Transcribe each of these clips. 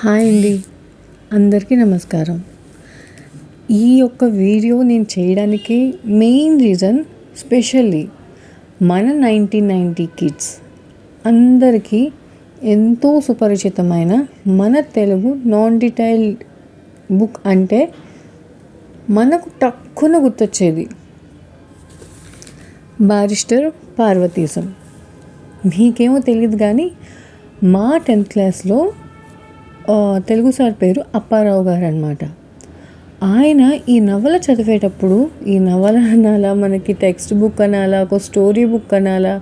Hi అండి. అందరికీ నమస్కారం. ఈ యొక్క వీడియో నేను చేయడానికి మెయిన్ రీజన్ స్పెషల్లీ మన నైన్టీన్ నైంటీ కిడ్స్ అందరికీ ఎంతో సుపరిచితమైన మన తెలుగు నాన్ డీటెయిల్డ్ బుక్ అంటే మనకు టక్కున గుర్తొచ్చేది బారిస్టర్ పార్వతీశం. మీకేమో తెలియదు కానీ మా టెన్త్ క్లాస్లో తెలుగు సార్ పేరు అప్పారావు గారు అనమాట ఆయన ఈ నవల చదివేటప్పుడు ఈ నవల అనాలా మనకి టెక్స్ట్ బుక్ అనాలా ఒక స్టోరీ బుక్ అనాలా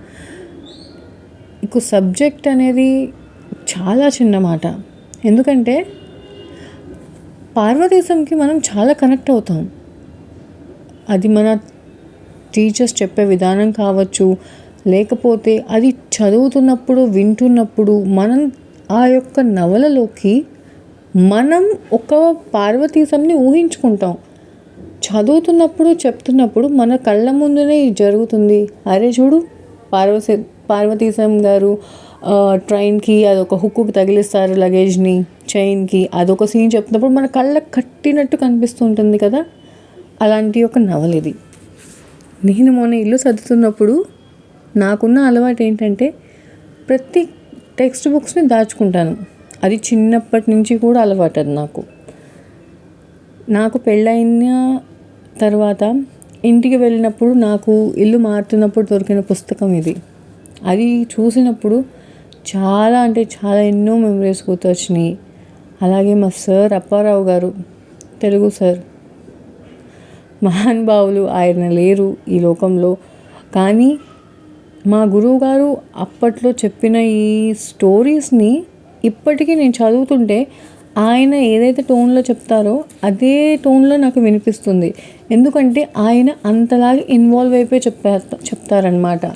ఇంకో సబ్జెక్ట్ అనేది చాలా చిన్న మాట. ఎందుకంటే పార్వతీశంకి మనం చాలా కనెక్ట్ అవుతాం. అది మన టీచర్స్ చెప్పే విధానం కావచ్చు లేకపోతే అది చదువుతున్నప్పుడు వింటున్నప్పుడు మనం ఆ యొక్క నవలలోకి మనం ఒక పార్వతీశంని ఊహించుకుంటాం. చదువుతున్నప్పుడు చెప్తున్నప్పుడు మన కళ్ళ ముందునే ఇది జరుగుతుంది. అరే చూడు పార్వతి పార్వతీశం గారు ట్రైన్కి అదొక హుక్కు తగిలిస్తారు లగేజ్ని చైన్కి. అదొక సీన్ చెప్తున్నప్పుడు మన కళ్ళకు కట్టినట్టు కనిపిస్తూ ఉంటుంది కదా? అలాంటి ఒక నవల ఇది. నేను మొన్న ఇల్లు సర్దుతున్నప్పుడు నాకున్న అలవాటు ఏంటంటే ప్రతి టెక్స్ట్ బుక్స్ని దాచుకుంటాను. అది చిన్నప్పటి నుంచి కూడా అలవాటు అది నాకు. నాకు పెళ్ళైన తర్వాత ఇంటికి వెళ్ళినప్పుడు నాకు ఇల్లు మారుతున్నప్పుడు దొరికిన పుస్తకం ఇది. అది చూసినప్పుడు చాలా అంటే చాలా ఎన్నో మెమరీస్ గుర్తొచ్చినాయి. అలాగే మా సార్ అప్పారావు గారు తెలుగు సార్ మహానుభావులు ఆయన లేరు ఈ లోకంలో. కానీ మా గురువుగారు అప్పట్లో చెప్పిన ఈ స్టోరీస్ని ఇప్పటికీ నేను చదువుతుంటే ఆయన ఏదైతే టోన్లో చెప్తారో అదే టోన్లో నాకు వినిపిస్తుంది. ఎందుకంటే ఆయన అంతలాగా ఇన్వాల్వ్ అయిపోయి చెప్పా చెప్తారనమాట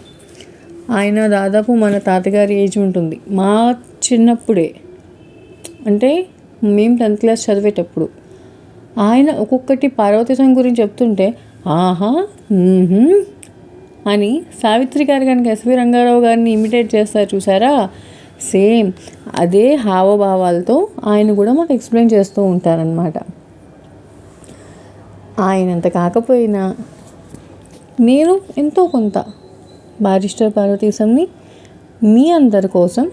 ఆయన దాదాపు మన తాతగారి ఏజ్ ఉంటుంది. మా చిన్నప్పుడే అంటే మేము టెన్త్ క్లాస్ చదివేటప్పుడు ఆయన ఒక్కొక్కటి పార్వతీశం గురించి చెప్తుంటే ఆహా అని సావిత్రి గారు కనుక ఎస్వి రంగారావు గారిని ఇమిటేట్ చేస్తారు చూసారా? సేమ్ అదే హావభావాలతో ఆయన కూడా మాకు ఎక్స్ప్లెయిన్ చేస్తూ ఉంటారనమాట ఆయనంత కాకపోయినా నేను ఎంతో కొంత బారిస్టర్ పార్వతీశంని మీ అందరి కోసం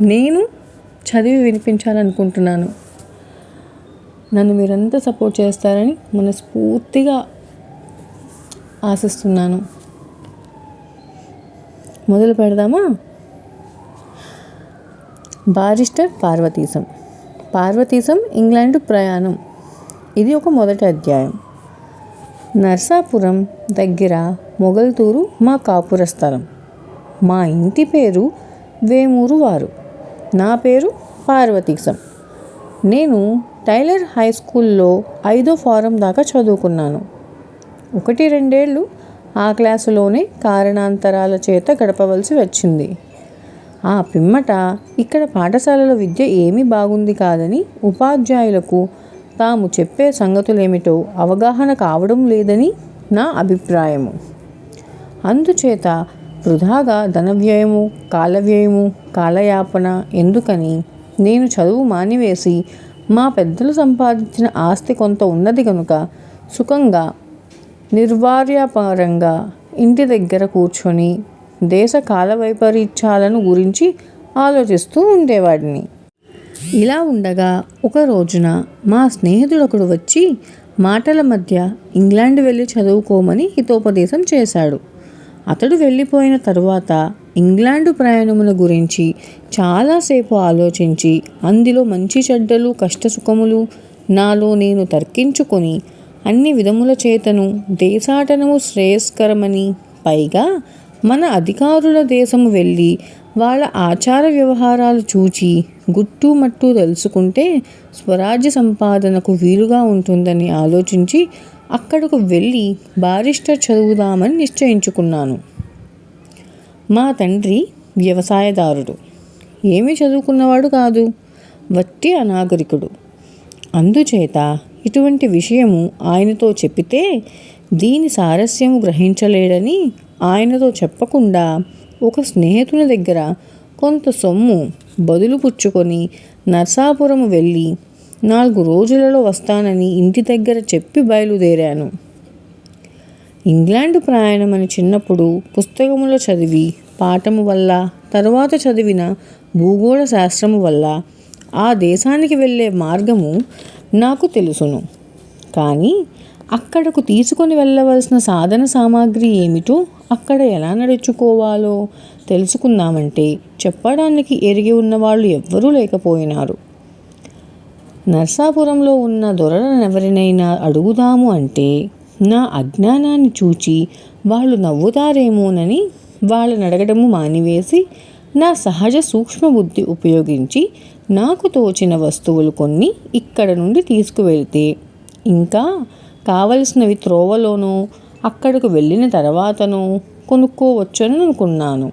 నేను చదివి వినిపించాలనుకుంటున్నాను. నన్ను మీరంతా సపోర్ట్ చేస్తారని మనస్ఫూర్తిగా ఆశిస్తున్నాను. మొదలు పెడదామా? బారిస్టర్ పార్వతీశం. పార్వతీశం ఇంగ్లాండ్ ప్రయాణం. ఇది ఒక మొదటి అధ్యాయం. నర్సాపురం దగ్గర మొగల్తూరు మా కాపుర స్థలం. మా ఇంటి పేరు వేమూరు వారు. నా పేరు పార్వతీశం. నేను టైలర్ హై స్కూల్లో ఐదో ఫారం దాకా చదువుకున్నాను. ఒకటి రెండేళ్ళు ఆ క్లాసులోనే కారణాంతరాల చేత గడపవలసి వచ్చింది. ఆ పిమ్మట ఇక్కడ పాఠశాలలో విద్య ఏమీ బాగుంది కాదని ఉపాధ్యాయులకు తాము చెప్పే సంగతులేమిటో అవగాహన కావడం లేదని నా అభిప్రాయము. అందుచేత వృధాగా ధనవ్యయము కాలవ్యయము కాలయాపన ఎందుకని నేను చదువు మానివేసి మా పెద్దలు సంపాదించిన ఆస్తి కొంత ఉన్నది కనుక సుఖంగా నిర్వార్యపరంగా ఇంటి దగ్గర కూర్చొని దేశ కాల వైపరీత్యాలను గురించి ఆలోచిస్తూ ఉండేవాడిని. ఇలా ఉండగా ఒక రోజున మా స్నేహితుడొకడు వచ్చి మాటల మధ్య ఇంగ్లాండ్ వెళ్ళి చదువుకోమని హితోపదేశం చేశాడు. అతడు వెళ్ళిపోయిన తరువాత ఇంగ్లాండు ప్రయాణముల గురించి చాలాసేపు ఆలోచించి అందులో మంచి చెడ్డలు కష్టసుఖములు నాలో నేను తర్కించుకొని అన్ని విధముల చేతను దేశాటనము శ్రేయస్కరమని. పైగా మన అధికారుల దేశము వెళ్ళి వాళ్ళ ఆచార వ్యవహారాలు చూచి గుట్టు మట్టు తెలుసుకుంటే స్వరాజ్య సంపాదనకు వీలుగా ఉంటుందని ఆలోచించి అక్కడకు వెళ్ళి బారిస్టర్ చదువుదామని నిశ్చయించుకున్నాను. మా తండ్రి వ్యవసాయదారుడు. ఏమీ చదువుకున్నవాడు కాదు వట్టి అనాగరికుడు. అందుచేత ఇటువంటి విషయము ఆయనతో చెప్పితే దీని సారస్యము గ్రహించలేడని ఆయనతో చెప్పకుండా ఒక స్నేహితుని దగ్గర కొంత సొమ్ము బదులు పుచ్చుకొని నర్సాపురము వెళ్ళి నాలుగు రోజులలో వస్తానని ఇంటి దగ్గర చెప్పి బయలుదేరాను. ఇంగ్లాండ్ ప్రయాణం అని చిన్నప్పుడు పుస్తకములో చదివి పాఠము వల్ల తర్వాత చదివిన భూగోళ శాస్త్రము వల్ల ఆ దేశానికి వెళ్ళే మార్గము నాకు తెలుసును. కానీ అక్కడకు తీసుకొని వెళ్ళవలసిన సాధన సామాగ్రి ఏమిటో అక్కడ ఎలా నడుచుకోవాలో తెలుసుకుందామంటే చెప్పడానికి ఎరిగి ఉన్నవాళ్ళు ఎవ్వరూ లేకపోయినారు. నర్సాపురంలో ఉన్న దొరలనెవరినైనా అడుగుదాము అంటే నా అజ్ఞానాన్ని చూచి వాళ్ళు నవ్వుతారేమోనని వాళ్ళని అడగడము మానివేసి నా సహజ సూక్ష్మ బుద్ధి ఉపయోగించి నాకు తోచిన వస్తువులు కొన్ని ఇక్కడ నుండి తీసుకువెళ్తే ఇంకా కావలసినవి త్రోవలోనో అక్కడకు వెళ్ళిన తర్వాతనో కొనుక్కోవచ్చని అనుకున్నాను.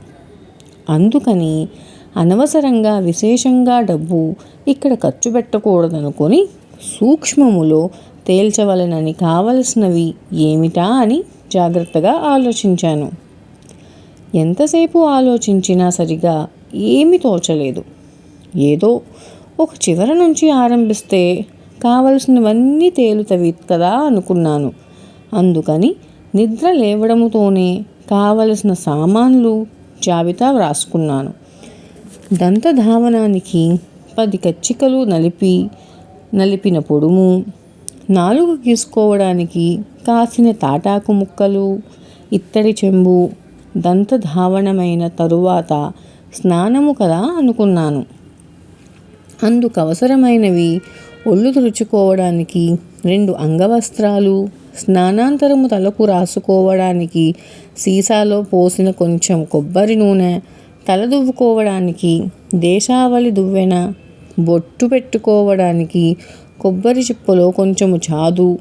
అందుకని అనవసరంగా విశేషంగా డబ్బు ఇక్కడ ఖర్చు పెట్టకూడదనుకొని సూక్ష్మములో తేల్చవలనని కావలసినవి ఏమిటా అని జాగ్రత్తగా ఆలోచించాను. ఎంతసేపు ఆలోచించినా సరిగా ఏమీ తోచలేదు. ఏదో ఒక చివర నుంచి ఆరంభిస్తే కావలసినవన్నీ తేలుతవి కదా అనుకున్నాను. అందుకని నిద్ర లేవడముతోనే కావలసిన సామాన్లు జాబితా వ్రాసుకున్నాను. దంతధావనానికి పది కచ్చికలు నలిపి నలిపిన పొడుము నాలుగు గీసుకోవడానికి కాసిన తాటాకు ముక్కలు ఇత్తడి చెంబు దంతధావనమైన తరువాత స్నానము కదా అనుకున్నాను. అందుకు అవసరమైనవి ఒళ్ళు తుడుచుకోవడానికి రెండు అంగవస్త్రాలు స్నానాంతరము తలకు రాసుకోవడానికి సీసాలో పోసిన కొంచెం కొబ్బరి నూనె తల దువ్వుకోవడానికి దేశావళి దువ్వెన బొట్టు పెట్టుకోవడానికి కొబ్బరి చిప్పలో కొంచెము చాదు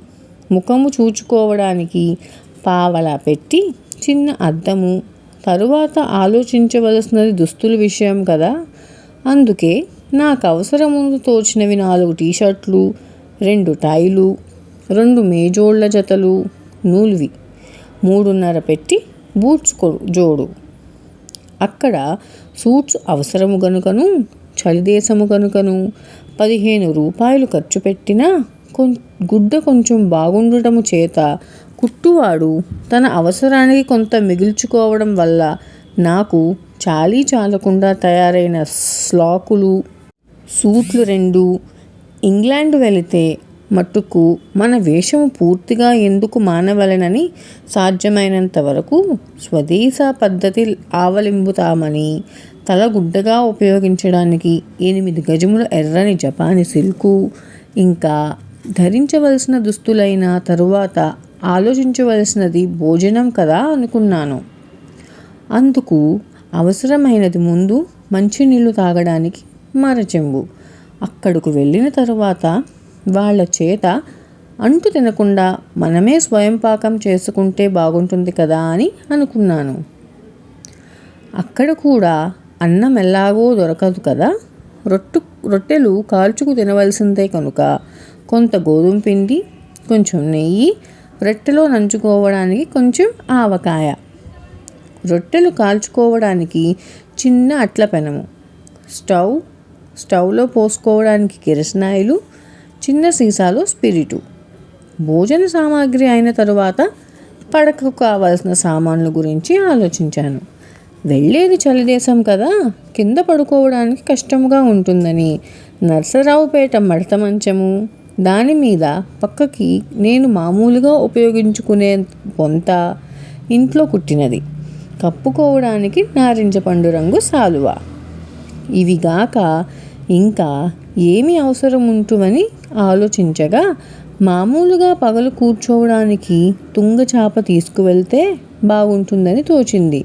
ముఖము చూచుకోవడానికి పావలా పెట్టి చిన్న అద్దము తరువాత ఆలోచించవలసినది దుస్తుల విషయం కదా? అందుకే నాకు అవసరము తోచినవి నాలుగు టీషర్ట్లు రెండు టైలు రెండు మేజోళ్ళ జతలు నూలువి. మూడున్నర పెట్టి బూట్స్ జోడు. అక్కడ సూట్స్ అవసరము గనుకను చలిదేశము గనుకను పదిహేను రూపాయలు ఖర్చు పెట్టినా కొం గుడ్డ కొంచెం బాగుండటము చేత కుట్టువాడు తన అవసరానికి కొంత మిగుల్చుకోవడం వల్ల నాకు చాలీ చాలకుండా తయారైన స్లాకులు సూట్లు రెండు. ఇంగ్లాండ్ వెళితే మట్టుకు మన వేషము పూర్తిగా ఎందుకు మానవలెనని సాధ్యమైనంత వరకు స్వదేశ పద్ధతి ఆవలింపుతామని తలగుడ్డగా ఉపయోగించడానికి ఎనిమిది గజముల ఎర్రని జపాని సిల్కు. ఇంకా ధరించవలసిన దుస్తులైన తరువాత ఆలోచించవలసినది భోజనం కదా అనుకున్నాను. అందుకు అవసరమైనది ముందు మంచినీళ్ళు తాగడానికి మరచెంబు. అక్కడకు వెళ్ళిన తరువాత వాళ్ళ చేత అంటు తినకుండా మనమే స్వయం పాకం చేసుకుంటే బాగుంటుంది కదా అని అనుకున్నాను. అక్కడ కూడా అన్నం ఎలాగో దొరకదు కదా. రొట్టు రొట్టెలు కాల్చుకు తినవలసిందే కనుక కొంత గోధుమ పిండి కొంచెం నెయ్యి రొట్టెలో నంచుకోవడానికి కొంచెం ఆవకాయ. రొట్టెలు కాల్చుకోవడానికి చిన్న అట్ల పెనము. స్టవ్ స్టవ్లో పోసుకోవడానికి కిరసనాయిలు చిన్న సీసాలో స్పిరిటు. భోజన సామాగ్రి అయిన తరువాత పడకకు కావాల్సిన సామాన్ల గురించి ఆలోచించాను. వెళ్ళేది చలిదేశం కదా కింద పడుకోవడానికి కష్టముగా ఉంటుందని. నర్సరావుపేట మడత మంచము. దాని మీద పక్కకి నేను మామూలుగా ఉపయోగించుకునే పొంత ఇంట్లో కుట్టినది. కప్పుకోవడానికి నారింజ పండు రంగు సాలువా. ఇవిగాక ఇంకా ఏమి అవసరం ఉంటుమని ఆలోచించగా మామూలుగా పగలు కూర్చోవడానికి తుంగచాప తీసుకువెళ్తే బాగుంటుందని తోచింది.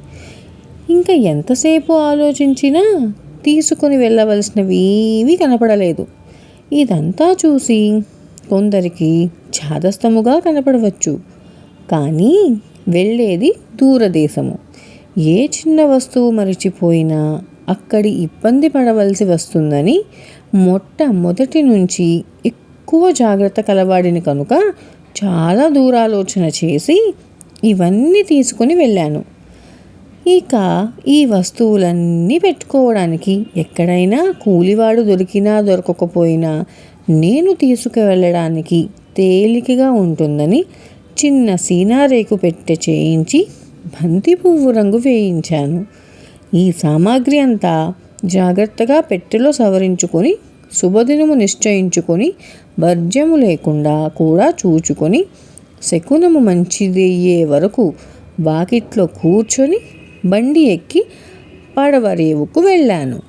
ఇంకా ఎంతసేపు ఆలోచించినా తీసుకొని వెళ్ళవలసినవి ఏమీ కనపడలేదు. ఇదంతా చూసి కొందరికి ఛాదస్తముగా కనపడవచ్చు. కానీ వెళ్ళేది దూరదేశము. ఏ చిన్న వస్తువు మరిచిపోయినా అక్కడి ఇబ్బంది పడవలసి వస్తుందని మొట్టమొదటి నుంచి ఎక్కువ జాగ్రత్త కలవాడిని కనుక చాలా దూరాలోచన చేసి ఇవన్నీ తీసుకొని వెళ్ళాను. ఇక ఈ వస్తువులన్నీ పెట్టుకోవడానికి ఎక్కడైనా కూలివాడు దొరికినా దొరకకపోయినా నేను తీసుకువెళ్ళడానికి తేలికగా ఉంటుందని చిన్న సీనారేకు పెట్టె చేయించి బంతి పువ్వు రంగు వేయించాను. ఈ సామాగ్రి అంతా జాగ్రత్తగా పెట్టెలో సవరించుకొని శుభదినము నిశ్చయించుకొని భర్జము లేకుండా కూడా చూచుకొని శకునము మంచిదయ్యే వరకు వాకిట్లో కూర్చొని బండి ఎక్కి పడవరేవుకు వెళ్ళాను.